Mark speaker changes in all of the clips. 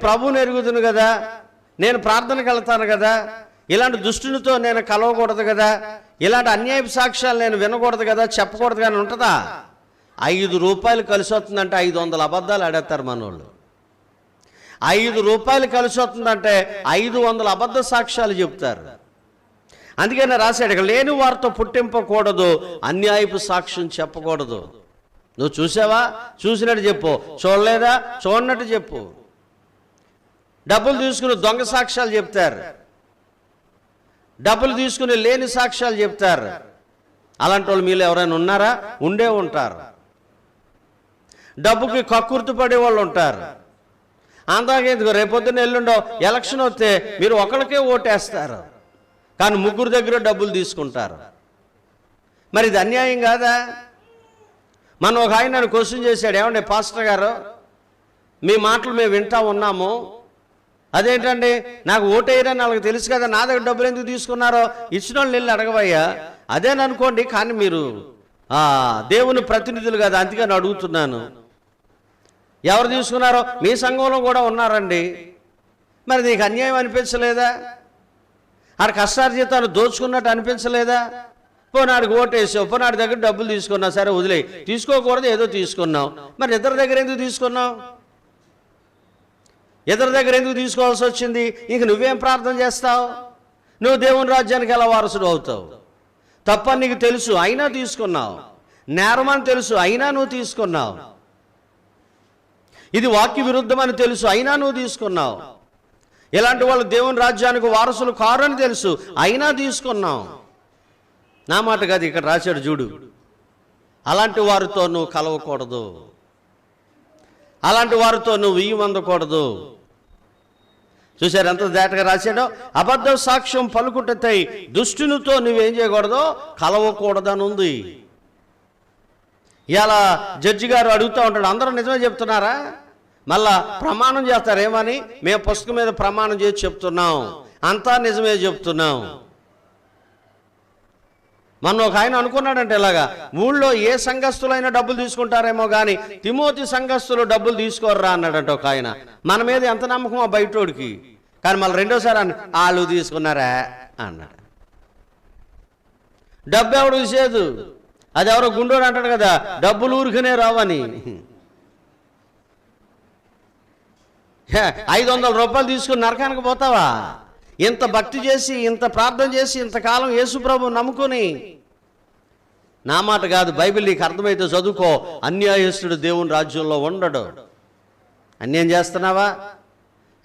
Speaker 1: ప్రభువుని ఎరుగుదును కదా నేను ప్రార్థనకు వెళ్తాను కదా ఇలాంటి దుష్టునితో నేను కలవకూడదు కదా ఇలాంటి అన్యాయపు సాక్ష్యాలు నేను వినకూడదు కదా చెప్పకూడదు కానీ ఉంటుందా? ఐదు రూపాయలు కలిసి వస్తుందంటే ఐదు వందల అబద్ధాలు ఆడేస్తారు మనోళ్ళు. ఐదు రూపాయలు కలిసి వస్తుందంటే ఐదు వందల అబద్ధ సాక్ష్యాలు చెప్తారు. అందుకని రాశాడు ఇక లేని వారితో పుట్టింపకూడదు అన్యాయపు సాక్ష్యం చెప్పకూడదు. నువ్వు చూసావా? చూసినట్టు చెప్పు. చూడలేదా? చూడనట్టు చెప్పు. డబ్బులు తీసుకుని దొంగ సాక్ష్యాలు చెప్తారు. డబ్బులు తీసుకుని లేని సాక్ష్యాలు చెప్తారు. అలాంటి వాళ్ళు మీలో ఎవరైనా ఉన్నారా? ఉండే ఉంటారు. డబ్బుకి కక్కుర్తి పడే వాళ్ళు ఉంటారు. అందాకే రేపొద్దున ఎల్లుండో ఎలక్షన్ వస్తే మీరు ఒకరికే ఓటేస్తారు. కానీ ముగ్గురు దగ్గర డబ్బులు తీసుకుంటారు. మరి ఇది అన్యాయం కాదా? మనం ఒక ఆయన నన్ను క్వశ్చన్ చేశాడు ఏమండి పాస్టర్ గారు? మీ మాటలు మేము వింటా ఉన్నాము. అదేంటండి? నాకు ఓటేయరని వాళ్ళకి తెలుసు కదా నా దగ్గర డబ్బులు ఎందుకు తీసుకున్నారో? ఇచ్చిన వాళ్ళు వెళ్ళి అడగవయ్యా. అదేననుకోండి కానీ మీరు దేవుని ప్రతినిధులు కదా అందుకని అడుగుతున్నాను. ఎవరు తీసుకున్నారో? మీ సంఘంలో కూడా ఉన్నారండి. మరి నీకు అన్యాయం అనిపించలేదా? ఆడ కష్టార్జితాలు దోచుకున్నట్టు అనిపించలేదా? పోనాడికి ఓటేసావు పోనాడి దగ్గర డబ్బులు తీసుకున్నావు సరే వదిలే తీసుకోకూడదు ఏదో తీసుకున్నావు. మరి ఇద్దరి దగ్గర ఎందుకు తీసుకున్నావు? ఇద్దరి దగ్గర ఎందుకు తీసుకోవాల్సి వచ్చింది? ఇంక నువ్వేం ప్రార్థన చేస్తావు? నువ్వు దేవుని రాజ్యానికి ఎలా వారసుడు అవుతావు? తప్పని నీకు తెలుసు అయినా తీసుకున్నావు. నేరమని తెలుసు అయినా నువ్వు తీసుకున్నావు. ఇది వాక్య విరుద్ధమని తెలుసు అయినా నువ్వు తీసుకున్నావు. ఇలాంటి వాళ్ళు దేవుని రాజ్యానికి వారసులు కారని తెలుసు అయినా తీసుకున్నావు. నా మాట కాదు ఇక్కడ రాశాడు చూడు. అలాంటి వారితో నువ్వు కలవకూడదు. అలాంటి వారితో నువ్వు ఇయ్యం అందకూడదు చూశారు ఎంత దాటగా రాశాడో? అబద్ధ సాక్ష్యం పలుకుటతై దుష్టునితో నువ్వేం చేయకూడదో కలవకూడదని ఉంది ఇలా జడ్జి గారు అడుగుతూ ఉంటాడు అందరూ నిజమే చెప్తున్నారా? మళ్ళా ప్రమాణం చేస్తారు ఏమని మేము పుస్తకం మీద ప్రమాణం చేసి చెప్తున్నాం అంతా నిజమే చెప్తున్నాం. మొన్న ఒక ఆయన అనుకున్నాడంటే ఇలాగా ఊళ్ళో ఏ సంఘస్థులైనా డబ్బులు తీసుకుంటారేమో కానీ తిమోతి సంఘస్థులు డబ్బులు తీసుకోర్రా అన్నాడంట ఒక ఆయన. మన మీద ఎంత నమ్మకం ఆ బయటోడికి. కానీ మళ్ళీ రెండోసారి అన్న వాళ్ళు తీసుకున్నారా? అన్నాడు. డబ్బు ఎవడు తీసేదు? అది ఎవరో గుండోడు అంటాడు కదా డబ్బులు ఊరికనే రావని. ఐదు వందల రూపాయలు తీసుకుని నరకానికి పోతావా? ఇంత భక్తి చేసి ఇంత ప్రార్థన చేసి ఇంతకాలం యేసుప్రభు నమ్ముకొని. నా మాట కాదు బైబిల్ నీకు అర్థమైతే చదువుకో అన్యాయస్తుడు దేవుని రాజ్యంలో ఉండడు. అన్యాయం చేస్తున్నావా?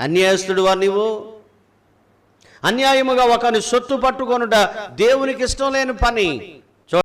Speaker 1: అన్యాయస్తుడువా నీవు? అన్యాయముగా ఒకని సొత్తు పట్టుకొనుట దేవునికి ఇష్టం లేని పని.